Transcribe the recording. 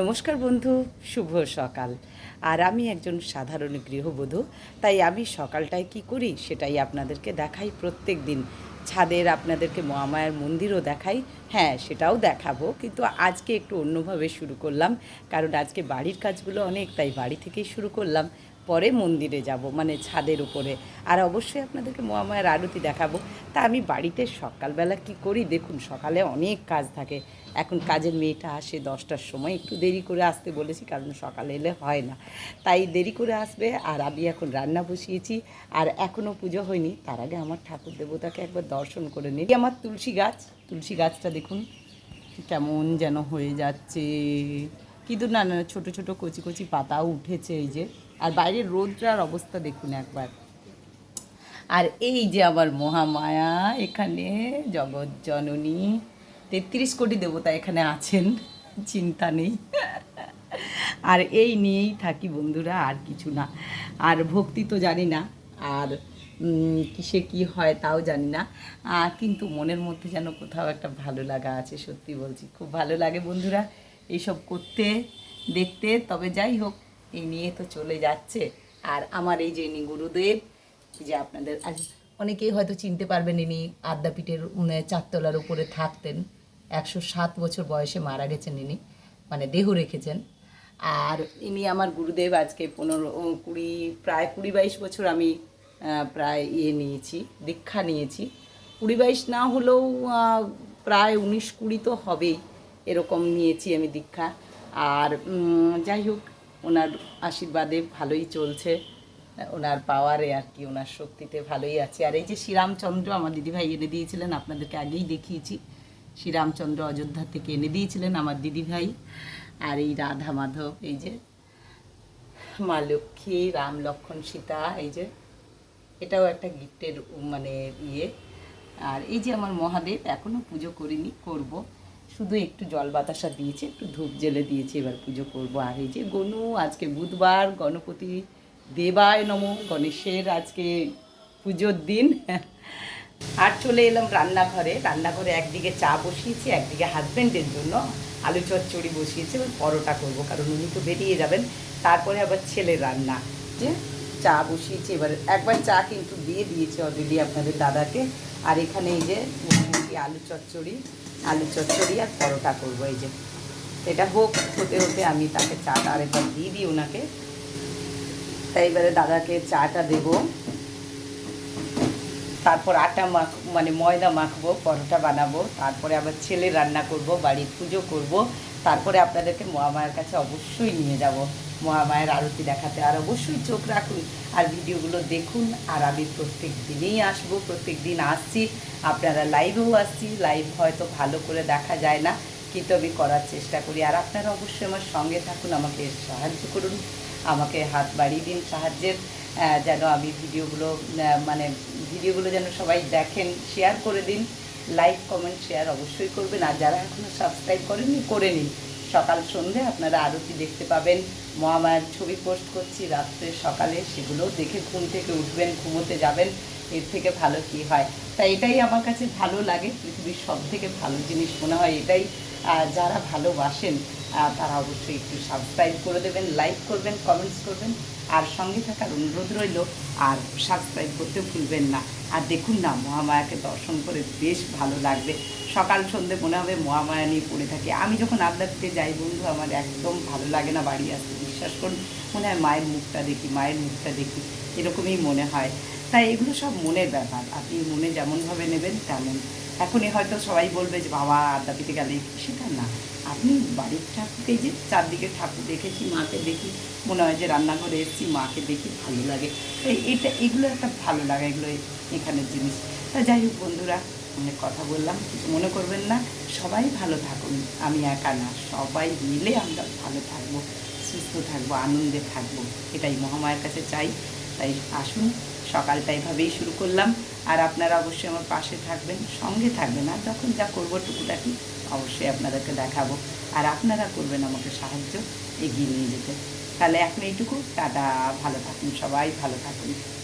নমস্কার বন্ধু, শুভ সকাল। আর আমি একজন সাধারণ গৃহবধূ, তাই আমি সকালটায় কি করি সেটাই আপনাদেরকে দেখাই। প্রত্যেক দিন ছাদের আপনাদেরকে মহামায়ার মন্দিরও দেখাই। হ্যাঁ সেটাও দেখাবো, কিন্তু আজকে একটু অন্যভাবে শুরু করলাম, কারণ আজকে বাড়ির কাজগুলো অনেক, তাই বাড়ি থেকেই শুরু করলাম। পরে মন্দিরে যাব মানে ছাদের উপরে। আর অবশ্যই আপনাদেরকে মহামায়ার আরতি দেখাবো। তা আমি বাড়িতে সকালবেলা কি করি? দেখুন, সকালে অনেক কাজ থাকে। এখন কাজের মেয়েটা আসে দশটার সময়, একটু দেরি করে আসতে বলেছি, কারণ সকালে এলে হয় না। তাই দেরি করে আসবে, আর আমি এখন রান্না বসিয়েছি, আর এখনও পুজো হয়নি। তার আগে আমার ঠাকুর দেবতাকে একবার দর্শন করে নিই। আমার তুলসী গাছ, তুলসী গাছটা দেখুন, কেমন যেন হয়ে যাচ্ছে। কিন্তু না না ছোটো ছোটো কচি কচি পাতাও উঠেছে এই যে। আর বাইরের রোদটার অবস্থা দেখুন একবার। আর এই যে আবার মহামায়া, এখানে জগৎ জননী। তেত্রিশ কোটি দেবতা এখানে আছেন, চিন্তা নেই। আর এই নিয়েই থাকি বন্ধুরা, আর কিছু না। আর ভক্তি তো জানি না, আর কিসে কি হয় তাও জানি না। কিন্তু মনের মধ্যে যেন কোথাও একটা ভালো লাগা আছে, সত্যি বলছি। খুব ভালো লাগে বন্ধুরা। এইসব করতে, দেখতে, তবে যাই হোক, এই নিয়ে তো চলে যাচ্ছে। আর আমার এই যে ইনি গুরুদেব যে আপনাদের আজ অনেকেই হয়তো চিনতে পারবেন ইনি আদ্যাপীঠের চারতলার উপরে থাকতেন। একশো সাত বছর বয়সে মারা গেছেন ইনি মানে দেহ রেখেছেন। আর ইনি আমার গুরুদেব, আজকে পনেরো কুড়ি, প্রায় কুড়ি বাইশ বছর আমি প্রায় ইয়ে নিয়েছি, দীক্ষা নিয়েছি। কুড়ি বাইশ না হলেও প্রায় উনিশ কুড়ি তো হবেই। এরকম নিয়েছি আমি দীক্ষা। আর যাই হোক, ওনার আশীর্বাদে ভালোই চলছে। ওনার পাওয়ারে আর কি, ওনার শক্তিতে ভালোই আছে। আর এই যে শ্রীরামচন্দ্র আমার দিদিভাই এনে দিয়েছিলেন, আপনাদেরকে আগেই দেখিয়েছি। শ্রীরামচন্দ্র অযোধ্যা থেকে এনে দিয়েছিলেন আমার দিদিভাই। আর এই রাধা মাধব, এই যে মা লক্ষ্মী, রাম লক্ষ্মণ সীতা, এই যে এটাও একটা গিফটের মানে ইয়ে। আর এই যে আমার মহাদেব এখনও পুজো করিনি, করব। শুধু একটু জল বাতাসা দিয়েছে, একটু ধূপ জেলে দিয়েছে, এবার পুজো করব। আর এই যে গনু, আজকে বুধবার, গণপতি দেবায় নম, গণেশের আজকে পুজোর দিন। আর চলে এলাম রান্নাঘরে। রান্নাঘরে একদিকে চা বসিয়েছি, একদিকে হাজব্যান্ডের জন্য আলু চচ্চড়ি বসিয়েছি, এবার পরোটা করব, কারণ উনি তো বেরিয়ে যাবেন। তারপরে আবার ছেলে রান্না। যে চা বসিয়েছি, এবার একবার চা কিন্তু দিয়ে দিয়েছে অলরেডি আপনাদের দাদাকে। আর এখানে এই যে আলু চচ্চড়ি আলু চচ্চড়ি আর পরোটা করব, এই যে। এটা হোক, হতে হতে আমি তাকে চাটা আরেকবার দিয়ে দিই ওনাকে। তাই এবারে দাদাকে চাটা দেবো। তারপর আটা মাখ মানে ময়দা মাখবো, পরোটা বানাবো। তারপরে আবার ছেলে রান্না করব, বাড়ির পুজো করব। তারপরে আপনাদেরকে মহামায়ের কাছে অবশ্যই নিয়ে যাব। মহামায়ের আরতি দেখাতে আর অবশ্যই চোখ রাখুন আর ভিডিওগুলো দেখুন। আর আমি প্রত্যেক দিনেই আসব, প্রত্যেক দিন আসছি। আপনারা লাইভেও আসছি লাইভ হয়তো ভালো করে দেখা যায় না, কিন্তু আমি করার চেষ্টা করি। আর আপনারা অবশ্যই আমার সঙ্গে থাকুন, আমাকে সাহায্য করুন, আমাকে হাত বাড়িয়ে দিন সাহায্যের যেন আমি ভিডিওগুলো মানে ভিডিওগুলো যেন সবাই দেখেন শেয়ার করে দিন। লাইক কমেন্ট শেয়ার অবশ্যই করবেন। আর যারা এখনও সাবস্ক্রাইব করেননি, করে নিন। সকাল সন্ধে আপনারা আরতি দেখতে পাবেন। মহামায়ার ছবি পোস্ট করছি, রাত্রে সকালে সেগুলো দেখে ঘুম থেকে উঠবেন, ঘুমোতে যাবেন, এর থেকে ভালো কি হয়? তাই এটাই আমার কাছে ভালো লাগে, পৃথিবীর সব থেকে ভালো জিনিস মনে হয় এটাই। যারা ভালোবাসেন তারা অবশ্যই একটু সাবস্ক্রাইব করে দেবেন লাইক করবেন কমেন্টস করবেন। আর সঙ্গে থাকার অনুরোধ রইল, আর সাবস্ক্রাইব করতে ভুলবেন না। আর দেখুন না, মহামায়াকে দর্শন করে বেশ ভালো লাগবে। সকাল সন্ধে মনে হবে মহামায়া নিয়ে পড়ে থাকি। আমি যখন আদ্যাপীঠে যাই, বন্ধু, আমার একদম ভালো লাগে না বাড়ি আসতে। বিশ্বাস করুন, মনে হয় মায়ের মুখটা দেখি, মায়ের মুখটা দেখি, এরকমই মনে হয়। তাই এগুলো সব মনের ব্যাপার। আপনি মনে যেমনভাবে নেবেন তেমন। এখনই হয়তো সবাই বলবে যে, বাবা আদ্যাপীঠে গেলে? সেটা না। আপনি বাড়ির ঠাকুরকে যে চারদিকে ঠাকুর দেখেছি, মাকে দেখি, মনে হয় যে রান্নাঘরে এসেছি, মাকে দেখি, ভালো লাগে। এটা, এগুলো একটা ভালো লাগে, এগুলো এখানের জিনিস। তা যাই হোক বন্ধুরা, অনেক কথা বললাম, কিছু মনে করবেন না। সবাই ভালো থাকুন, আমি একা না, সবাই মিলে আমরা ভালো থাকব, সুস্থ থাকব, আনন্দে থাকব, এটাই মহামায়ের কাছে চাই। তাই আসুন, সকালটা এভাবেই শুরু করলাম। আর আপনারা অবশ্যই আমার পাশে থাকবেন, সঙ্গে থাকবেন। আর যখন যা করব টুকুটাকি অবশ্যই আপনাদেরকে দেখাবো। আর আপনারা করবেন আমাকে সাহায্য এগিয়ে নিয়ে যেতে। তাহলে এখন এইটুকু। টাটা, ভালো থাকুন সবাই, ভালো থাকুন।